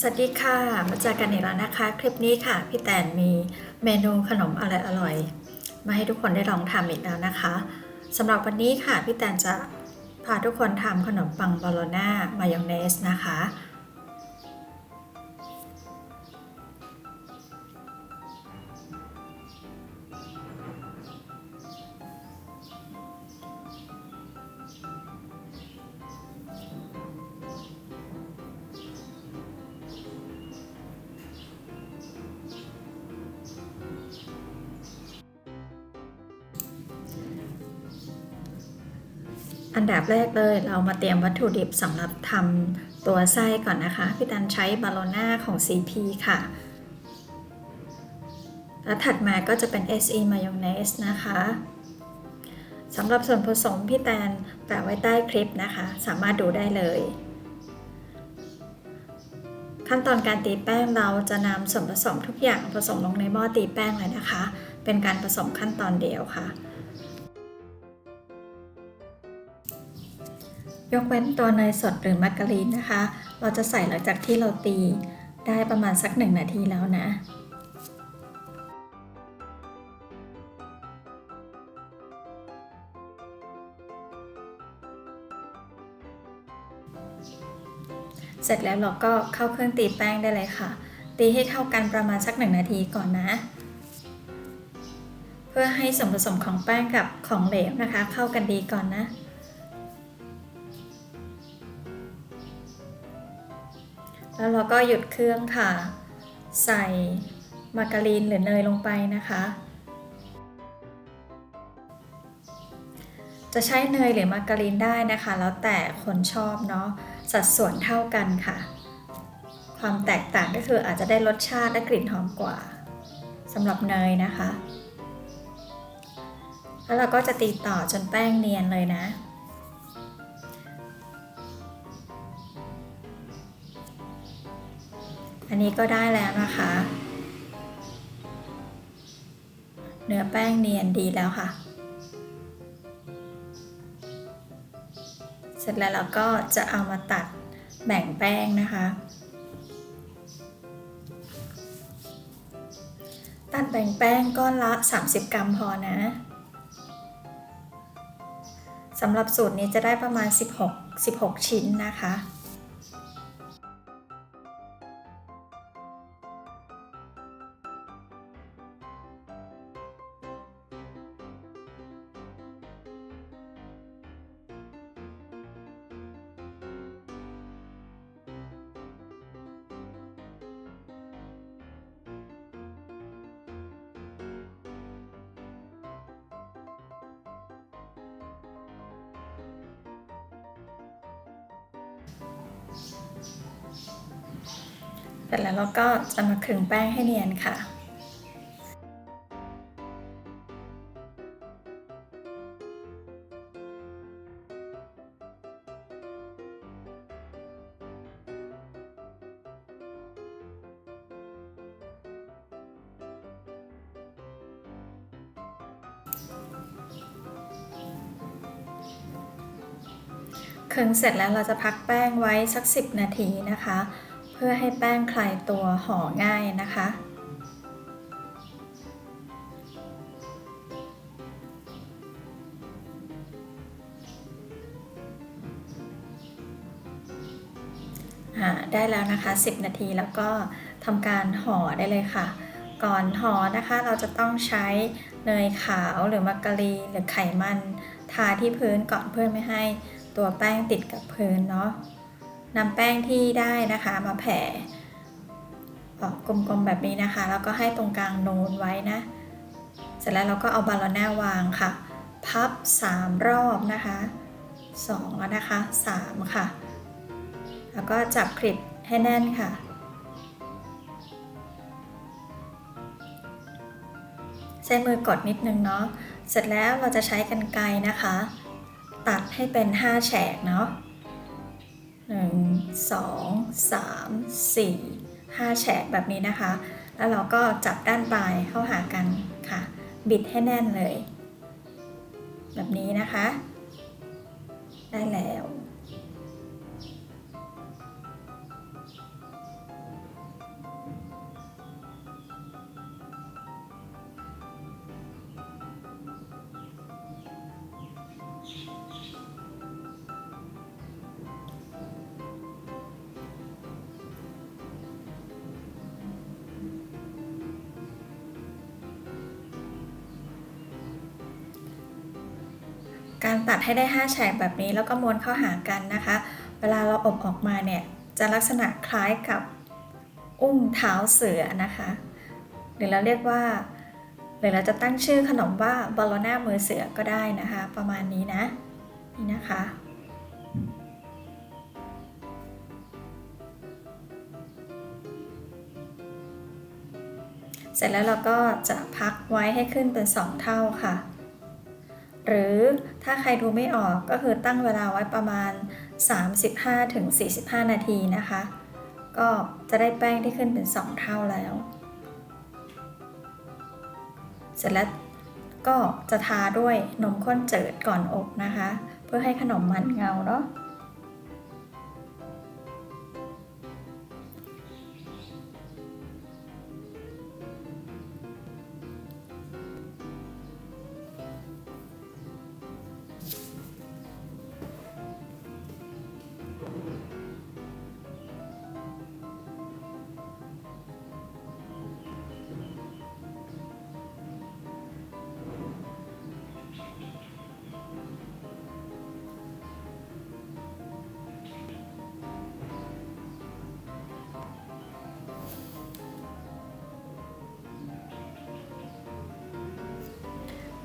สวัสดีค่ะ มาเจอกันอีกแล้วนะคะ คลิปนี้ค่ะ พี่แตนมีเมนูขนมอร่อยๆมาให้ทุกคนได้ลองทำอีกแล้วนะคะสำหรับวันนี้ค่ะ พี่แตนจะพาทุกคนทำขนมปังบอลโลน่ามายองเนสนะคะ อันดับแรกเลยเรามาเตรียมวัตถุดิบสำหรับทำตัวไส้ก่อนนะคะ พี่ตันใช้บาโลน่าของ CP ค่ะ แล้วถัดมาก็จะเป็น SE Mayonnaise นะคะสำหรับส่วนผสมพี่แตนแปะไว้ใต้คลิปนะคะ สามารถดูได้เลย ขั้นตอนการตีแป้งเราจะนำส่วนผสมทุกอย่างผสมลงในหม้อตีแป้งเลยนะคะ เป็นการผสมขั้นตอนเดียวค่ะ ยกเว้นตัวเนยสดหรือมาการีนนะคะ เราจะใส่หลังจากที่เราตีได้ประมาณสักหนึ่งนาทีแล้วนะ เสร็จแล้วเราก็เข้าเครื่องตีแป้งได้เลยค่ะ ตีให้เข้ากันประมาณสักหนึ่งนาทีก่อนนะ เพื่อให้ส่วนผสมของแป้งกับของเหลวนะคะ เข้ากันดีก่อนนะ แล้วเราก็หยุดเครื่องค่ะ ใส่มาการีนหรือเนยลงไปนะคะ จะใช้เนยหรือมาการีนได้นะคะ แล้วแต่คนชอบเนาะสัดส่วนเท่ากันค่ะ ความแตกต่างก็คืออาจจะได้รสชาติและกลิ่นหอมกว่าสำหรับเนยนะคะ แล้วเราก็จะตีต่อจนแป้งเนียนเลยนะ อันนี้ก็ได้แล้วนะคะ เนื้อแป้งเนียนดีแล้วค่ะ เสร็จแล้วเราก็จะเอามาตัดแบ่งแป้งนะคะ ตัดแบ่งแป้งก้อนละ 30 กรัมพอนะสำหรับสูตรนี้จะได้ประมาณ 16 16 ชิ้นนะคะ เสร็จแล้วเราก็จะมาขึงแป้งให้เนียนค่ะ ขึงเสร็จแล้วเราจะพักแป้งไว้สัก 10 นาทีนะคะ เพื่อให้แป้งคลายตัวห่อง่ายนะคะ ได้แล้วนะคะ 10 นาทีแล้วก็ทำการห่อได้เลยค่ะ ก่อนห่อนะคะเราจะต้องใช้เนยขาวหรือมักกะรีหรือไขมัน ทาที่พื้นก่อนเพื่อไม่ให้ ตัวแป้งติดกับพื้นเนาะนำแป้งที่ได้นะคะมาแผ่ออกกลมๆแบบนี้นะคะ แล้วก็ให้ตรงกลางโนูนไว้นะ เสร็จแล้วเราก็เอาบาลอน่าวางค่ะ พับ 3 รอบนะคะ 2 แล้วนะคะ 3 ค่ะ แล้วก็จับคลิปให้แน่นค่ะ ใช้มือกดนิดนึงเนาะ เสร็จแล้วเราจะใช้กันไกรนะคะ ตัดให้เป็น 5 แฉกเนาะ1 2 3 4 5แฉกแบบนี้นะคะ แล้วเราก็จับด้านปลายเข้าหากันค่ะ บิดให้แน่นเลย แบบนี้นะคะ ได้แล้ว การตัดให้ได้ 5 แฉกแบบนี้แล้วก็ม้วนเข้าหากันนะคะ เวลาเราอบออกมาเนี่ยจะลักษณะคล้ายกับอุ้งเท้าเสือนะคะหรือเราเรียกว่าหรือเราจะตั้งชื่อขนมว่าบอลโลน่ามือเสือก็ได้นะคะ ประมาณนี้นะนี่นะคะเสร็จแล้วเราก็จะพักไว้ให้ขึ้นเป็น 2 เท่าค่ะ หรือถ้าใครดูไม่ออกก็คือตั้งเวลาไว้ประมาณ 35-45 นาทีนะคะ ก็จะได้แป้งที่ขึ้นเป็น 2 เท่าแล้ว เสร็จแล้วก็จะทาด้วยนมข้นเจิดก่อนอบนะคะ เพื่อให้ขนมมันเงาเนาะ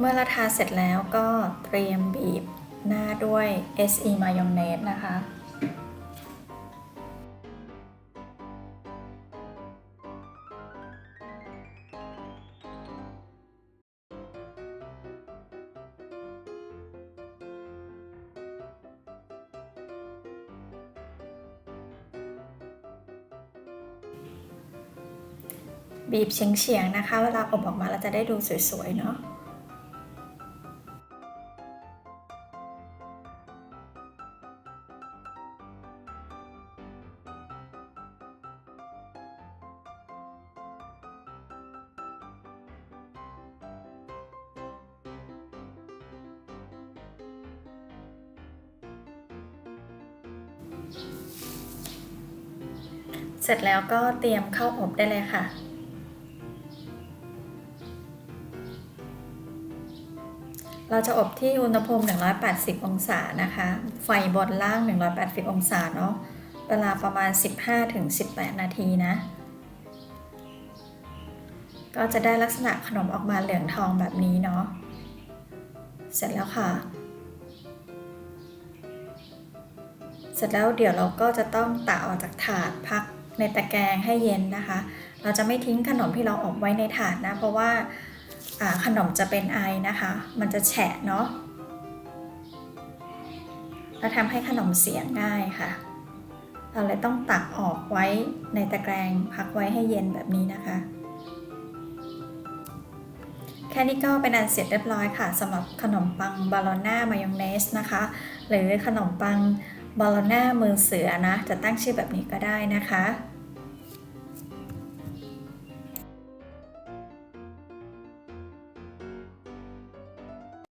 เมื่อเราทาเสร็จแล้วก็เตรียมบีบหน้าด้วย SE มายองเนสนะคะบีบเฉียงๆนะคะ เวลาอบออกมาเราจะได้ดูสวยๆ เนาะ เสร็จแล้วก็เตรียมเข้าอบได้เลยค่ะ เราจะอบที่อุณหภูมิ 180 องศานะคะ ไฟบนล่าง 180 องศาเนาะ เวลาประมาณ 15-18 นาทีนะ ก็จะได้ลักษณะขนมออกมาเหลืองทองแบบนี้เนาะ เสร็จแล้วค่ะ เสร็จแล้วเดี๋ยวเราก็จะต้องตักออกจากถาดพักในตะแกรงให้เย็นนะคะ เราจะไม่ทิ้งขนมที่เราอบไว้ในถาดนะ เพราะว่าขนมจะเป็นไอนะคะ มันจะแฉะเนาะแล้วทำให้ขนมเสียง่ายค่ะ เราเลยต้องตักออกไว้ในตะแกรงพักไว้ให้เย็นแบบนี้นะคะ แค่นี้ก็เป็นอันเสร็จเรียบร้อยค่ะสำหรับขนมปังบาโลน่ามายองเนสนะคะ หรือขนมปัง บอลน่ามือเสือนะ จะตั้งชื่อแบบนี้ก็ได้นะคะ